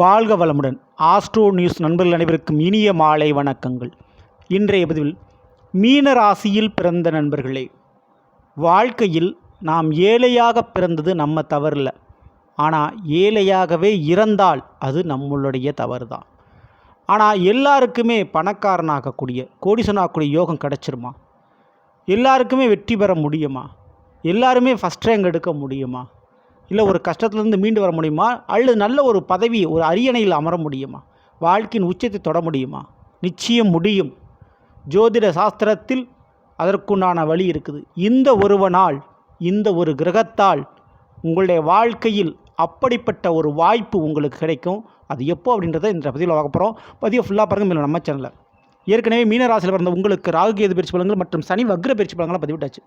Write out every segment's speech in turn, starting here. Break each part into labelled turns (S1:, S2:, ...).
S1: வாழ்க வளமுடன். Astro news நண்பர்கள் அனைவருக்கும் இனிய மாலை வணக்கங்கள். இன்றைய பதிவில் மீன ராசியில் பிறந்த நண்பர்களே வாழ்க்கையில் நாம் ஏழையாக பிறந்தது நம்ம தவறில்ல. ஆனால் ஏழையாகவே இறந்தால் அது நம்மளுடைய தவறு தான் ஆனால் எல்லாருக்குமே பணக்காரனாகக்கூடிய கோடிசனாகக்கூடிய யோகம் கிடச்சிருமா? எல்லாருக்குமே வெற்றி பெற முடியுமா? எல்லாருமே ஃபஸ்ட் ரேங்க் எடுக்க முடியுமா? இல்லை ஒரு கஷ்டத்துலேருந்து மீண்டு வர முடியுமா? அல்லது நல்ல ஒரு பதவி ஒரு அரியணையில் அமர முடியுமா? வாழ்க்கையின் உச்சத்தை தொட முடியுமா? நிச்சயம் முடியும். ஜோதிட சாஸ்திரத்தில் அதற்குண்டான வழி இருக்குது. இந்த ஒருவனால் இந்த ஒரு கிரகத்தால் உங்களுடைய வாழ்க்கையில் அப்படிப்பட்ட ஒரு வாய்ப்பு உங்களுக்கு கிடைக்கும். அது எப்போ அப்படின்றத இந்த பதிவில் பார்க்க போகிறோம் பதிவை ஃபுல்லாக பாருங்கள் மேலே நம்ம சேனலில் ஏற்கனவே மீனராசியில் பிறந்த உங்களுக்கு ராகு கேது பயிற்சி பலன்கள் மற்றும் சனி வக்ர பயிற்சி பலன்களை பதிவிட்டாச்சு.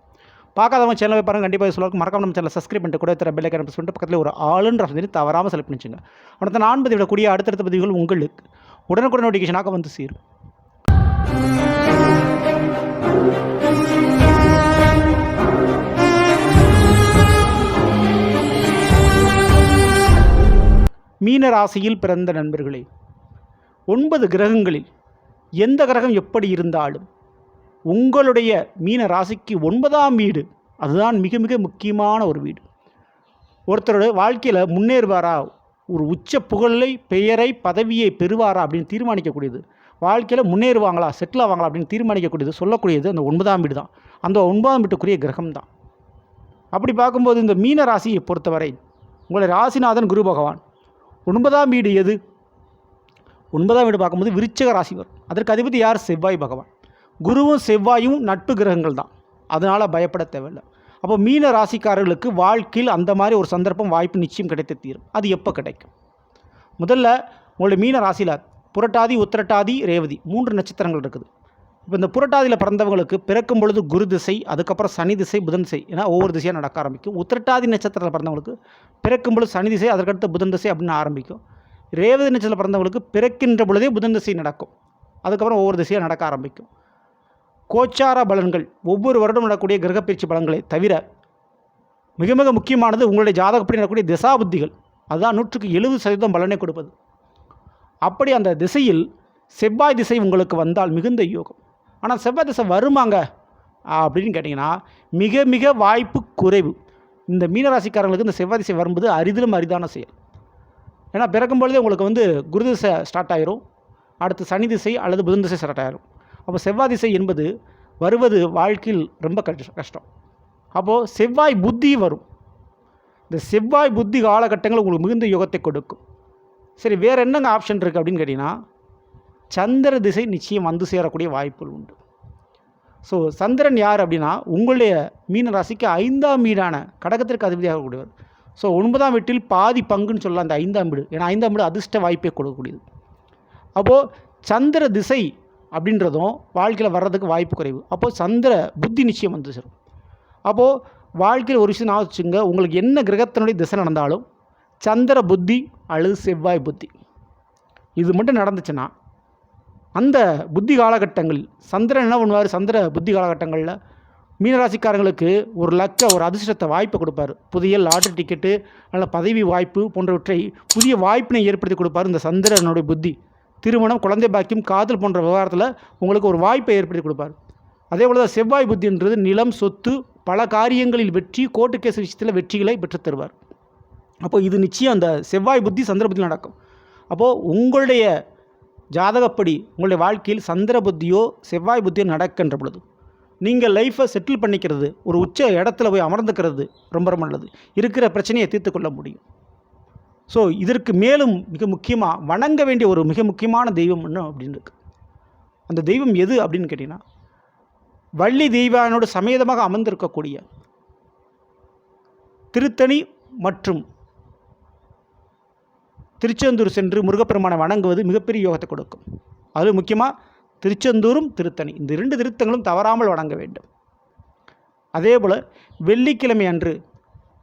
S1: பார்க்காதவங்க செலவு பாருங்கள் கண்டிப்பாக சொல்லுவாங்க மறக்காம நம்ம சேனல் சப்ஸ்கிரைப் பண்ணிட்டு கூட தர பெல்லை ப்ரெஸ் பண்ணிட்டு பக்கத்தில் ஒரு ஆளுன்ற ஆப்ஷன் தவறாமல் செலக்ட் பண்ணிச்சுங்க. அடுத்த நான் பதிவிடக்கூடிய அடுத்தடுத்த பதிவுகள் உங்களுக்கு உடனுக்குடன் நோட்டிஃபிகேஷனாக வந்து சேரும். மீன ராசியில் பிறந்த நண்பர்களே ஒன்பது கிரகங்களில் எந்த கிரகம் எப்படி இருந்தாலும் உங்களுடைய மீன ராசிக்கு ஒன்பதாம் வீடு. அதுதான் மிக மிக முக்கியமான ஒரு வீடு. ஒருத்தரோட வாழ்க்கையில் முன்னேறுவாரா? ஒரு உச்ச புகழை பெயரை பதவியை பெறுவாரா? அப்படின்னு தீர்மானிக்கக்கூடியது. வாழ்க்கையில் முன்னேறுவாங்களா? செட்டில் ஆவாங்களா? அப்படின்னு தீர்மானிக்கக்கூடியது சொல்லக்கூடியது அந்த ஒன்பதாம் வீடு தான். அந்த ஒன்பதாம் வீட்டுக்குரிய கிரகம் தான். அப்படி பார்க்கும்போது இந்த மீன ராசியை பொறுத்தவரை உங்களுடைய ராசிநாதன் குரு பகவான். ஒன்பதாம் வீடு எது? ஒன்பதாம் வீடு பார்க்கும்போது விருச்சக ராசி வரும். அதற்கு அதிபதி யார்? செவ்வாய் பகவான். குருவும் செவ்வாயும் நட்பு கிரகங்கள் தான். அதனால் பயப்பட தேவையில்லை. அப்போ மீன ராசிக்காரர்களுக்கு வாழ்க்கையில் அந்த மாதிரி ஒரு சந்தர்ப்பம் வாய்ப்பு நிச்சயம் கிடைத்து தீரும். அது எப்போ கிடைக்கும்? முதல்ல உங்களுடைய மீன ராசியில் புரட்டாதி உத்திரட்டாதி ரேவதி மூன்று நட்சத்திரங்கள் இருக்குது. இப்போ இந்த புரட்டாதியில் பிறந்தவங்களுக்கு பிறக்கும் பொழுது குரு திசை அதுக்கப்புறம் சனி திசை புதன் திசை ஏன்னா ஒவ்வொரு திசையாக நடக்க ஆரம்பிக்கும். உத்திரட்டாதி நட்சத்திரத்தில் பிறந்தவங்களுக்கு பிறக்கும் பொழுது சனி திசை அதற்கடுத்து புதன் திசை அப்படின்னு ஆரம்பிக்கும். ரேவதி நட்சத்திரத்தில் பிறந்தவங்களுக்கு பிறக்கின்ற பொழுதே புதன் திசை நடக்கும். அதுக்கப்புறம் ஒவ்வொரு திசையாக நடக்க ஆரம்பிக்கும். கோச்சார பலன்கள் ஒவ்வொரு வருடம் நடக்கக்கூடிய கிரகப்பயிற்சி பலன்களை தவிர மிக மிக முக்கியமானது உங்களுடைய ஜாதகப்படி நடக்கக்கூடிய திசாபுத்திகள். அதுதான் நூற்றுக்கு எழுபது சதவீதம் பலனை கொடுப்பது. அப்படி அந்த திசையில் செவ்வாய் திசை உங்களுக்கு வந்தால் மிகுந்த யோகம். ஆனால் செவ்வாய் திசை வருமாங்க? அப்படின்னு கேட்டிங்கன்னா மிக மிக வாய்ப்பு குறைவு. இந்த மீனராசிக்காரங்களுக்கு இந்த செவ்வாய் திசை வரும்போது அரிதிலும் அரிதான செயல். ஏன்னா பிறக்கும் பொழுதே உங்களுக்கு வந்து குரு திசை ஸ்டார்ட் ஆயிரும். அடுத்து சனி திசை அல்லது புதன் திசை ஸ்டார்ட் ஆயிரும். அப்போ செவ்வாய் திசை என்பது வருவது வாழ்க்கையில் ரொம்ப கஷ்டம். அப்போது செவ்வாய் புத்தி வரும். இந்த செவ்வாய் புத்தி காலகட்டங்கள் உங்களுக்கு மிகுந்த யுகத்தை கொடுக்கும். சரி வேறு என்னங்க ஆப்ஷன் இருக்குது அப்படின்னு கேட்டிங்கன்னா சந்திர திசை நிச்சயம் வந்து சேரக்கூடிய வாய்ப்புகள் உண்டு. ஸோ சந்திரன் யார் அப்படின்னா உங்களுடைய மீன ராசிக்கு ஐந்தாம் வீடான கடகத்திற்கு அதிபதியாக கூடியவர் ஸோ ஒன்பதாம் வீட்டில் பாதி பங்குன்னு சொல்லலாம் அந்த ஐந்தாம் வீடு. ஏன்னா ஐந்தாம் வீடு அதிர்ஷ்ட வாய்ப்பே கொடுக்கக்கூடியது. அப்போது சந்திர திசை அப்படின்றதும் வாழ்க்கையில் வர்றதுக்கு வாய்ப்பு குறைவு. அப்போது சந்திர புத்தி நிச்சயம் வந்து சேரும். அப்போது வாழ்க்கையில் ஒரு விஷயம் நான் வச்சுங்க உங்களுக்கு என்ன கிரகத்தினுடைய திசை நடந்தாலும் சந்திர புத்தி அல்லது செவ்வாய் புத்தி. இது மட்டும் நடந்துச்சுன்னா அந்த புத்தி காலகட்டங்களில் சந்திரன் என்ன பண்ணுவார்? சந்திர புத்தி காலகட்டங்களில் மீனராசிக்காரங்களுக்கு ஒரு லட்ச ஒரு அதிர்ஷ்டத்தை வாய்ப்பை கொடுப்பார். புதிய லாட்ரி டிக்கெட்டு நல்ல பதவி வாய்ப்பு போன்றவற்றை புதிய வாய்ப்பினை ஏற்படுத்தி கொடுப்பார் இந்த சந்திரனுடைய புத்தி. திருமணம் குழந்தை பாக்கியம் காதல் போன்ற விவகாரத்தில் உங்களுக்கு ஒரு வாய்ப்பை ஏற்படுத்தி கொடுப்பார். அதே போல் தான் செவ்வாய் புத்தின்றது நிலம் சொத்து பல காரியங்களில் வெற்றி கோர்ட்டு கேஸ் விஷயத்தில் வெற்றிகளை பெற்றுத்தருவார் அப்போ இது நிச்சயம் அந்த செவ்வாய் புத்தி சந்திர புத்தி நடக்கும். அப்போது உங்களுடைய ஜாதகப்படி உங்களுடைய வாழ்க்கையில் சந்திர புத்தியோ செவ்வாய் புத்தியோ நடக்கின்ற பொழுது நீங்கள் லைஃப்பை செட்டில் பண்ணிக்கிறது ஒரு உச்ச இடத்துல போய் அமர்ந்துக்கிறது ரொம்ப ரொம்ப நல்லது. இருக்கிற பிரச்சனையை தீர்த்து கொள்ள முடியும். ஸோ இதற்கு மேலும் மிக முக்கியமாக வணங்க வேண்டிய ஒரு மிக முக்கியமான தெய்வம் ஒன்று அப்படின்னு இருக்கு. அந்த தெய்வம் எது அப்படின்னு கேட்டிங்கன்னா வள்ளி தெய்வானோடு சமேதமாக அமர்ந்திருக்கக்கூடிய திருத்தணி மற்றும் திருச்செந்தூர் சென்று முருகப்பெருமானை வணங்குவது மிகப்பெரிய யோகத்தை கொடுக்கும். அது முக்கியமாக திருச்செந்தூரும் திருத்தணி இந்த இரண்டு திருத்தங்களும் தவறாமல் வணங்க வேண்டும். அதே போல் வெள்ளிக்கிழமை அன்று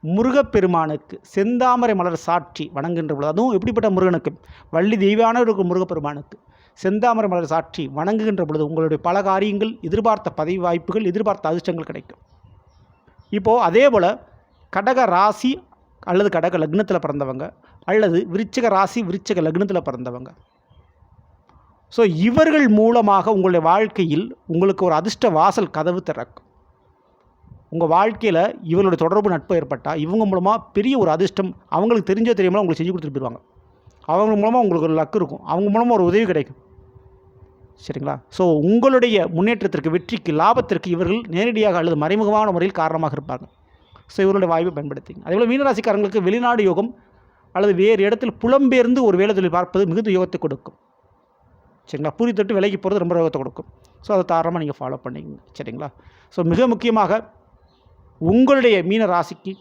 S1: முருகப்பெருமானுக்கு செந்தாமரை மலர் சாட்சி வணங்குகின்ற பொழுது அதுவும் எப்படிப்பட்ட முருகனுக்கு? வள்ளி தெய்வானவருக்கு முருகப்பெருமானுக்கு செந்தாமரை மலர் சாட்சி வணங்குகின்ற பொழுது உங்களுடைய பல காரியங்கள் எதிர்பார்த்த பதவி வாய்ப்புகள் எதிர்பார்த்த அதிர்ஷ்டங்கள் கிடைக்கும். இப்போது அதே போல் கடக ராசி அல்லது கடக லக்னத்தில் பிறந்தவங்க அல்லது விருச்சிக ராசி விருச்சிக லக்னத்தில் பிறந்தவங்க. ஸோ இவர்கள் மூலமாக உங்களுடைய வாழ்க்கையில் உங்களுக்கு ஒரு அதிர்ஷ்ட வாசல் கதவு திறக்கும். உங்கள் வாழ்க்கையில் இவங்களோட தொடர்பு நட்பு ஏற்பட்டால் இவங்க மூலமாக பெரிய ஒரு அதிர்ஷ்டம் அவங்களுக்கு தெரிஞ்சோ தெரியாமல் உங்களுக்கு செஞ்சு கொடுத்துட்டு போயிடுவாங்க அவங்க மூலமாக உங்களுக்கு ஒரு லக்கு இருக்கும். அவங்க மூலமாக ஒரு உதவி கிடைக்கும். சரிங்களா? ஸோ உங்களுடைய முன்னேற்றத்திற்கு வெற்றிக்கு லாபத்திற்கு இவர்கள் நேரடியாக அல்லது மறைமுகமான முறையில் காரணமாக இருப்பாங்க ஸோ இவருடைய வாய்ப்பை பயன்படுத்திங்க. அதேபோல் மீனராசிக்காரங்களுக்கு வெளிநாடு யோகம் அல்லது வேறு இடத்தில் புலம்பெயர்ந்து ஒரு வேலை தொழில் பார்ப்பது மிகுந்த யோகத்தை கொடுக்கும். சரிங்களா? பூரி தொட்டு விலைக்கு போகிறது ரொம்ப யோகத்தை கொடுக்கும். ஸோ அதை தாராளமாக நீங்கள் ஃபாலோ பண்ணிக்கங்க. சரிங்களா? ஸோ மிக முக்கியமாக உங்களுடைய மீன ராசிக்கு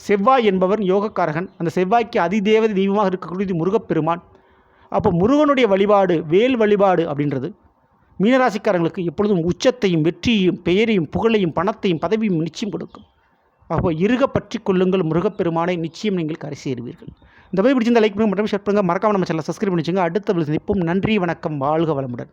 S1: செவ்வாய் என்பவர் யோகக்காரகன். அந்த செவ்வாய்க்கு அதிதேவதை தெய்வமாக இருக்கக்கூடியது முருகப்பெருமான். அப்போ முருகனுடைய வழிபாடு வேல் வழிபாடு அப்படின்றது மீனராசிக்காரங்களுக்கு எப்பொழுதும் உச்சத்தையும் வெற்றியையும் பெயரையும் புகழையும் பணத்தையும் பதவியும் நிச்சயம் கொடுக்கும். அப்போ இருக பற்றி கொள்ளுங்கள் முருகப்பெருமானை. நிச்சயம் நீங்கள் கரை சேருவீர்கள். இந்த போய் பிடிச்சிருந்த லைக் பண்ணுங்க மற்றும் ஷேர் பண்ணுங்கள் மறக்காமல் நம்ம சேனலை சப்ஸ்கிரைப் பண்ணிச்சுங்க அடுத்த வீடியோவில் நன்றி வணக்கம் வாழ்க வளமுடன்.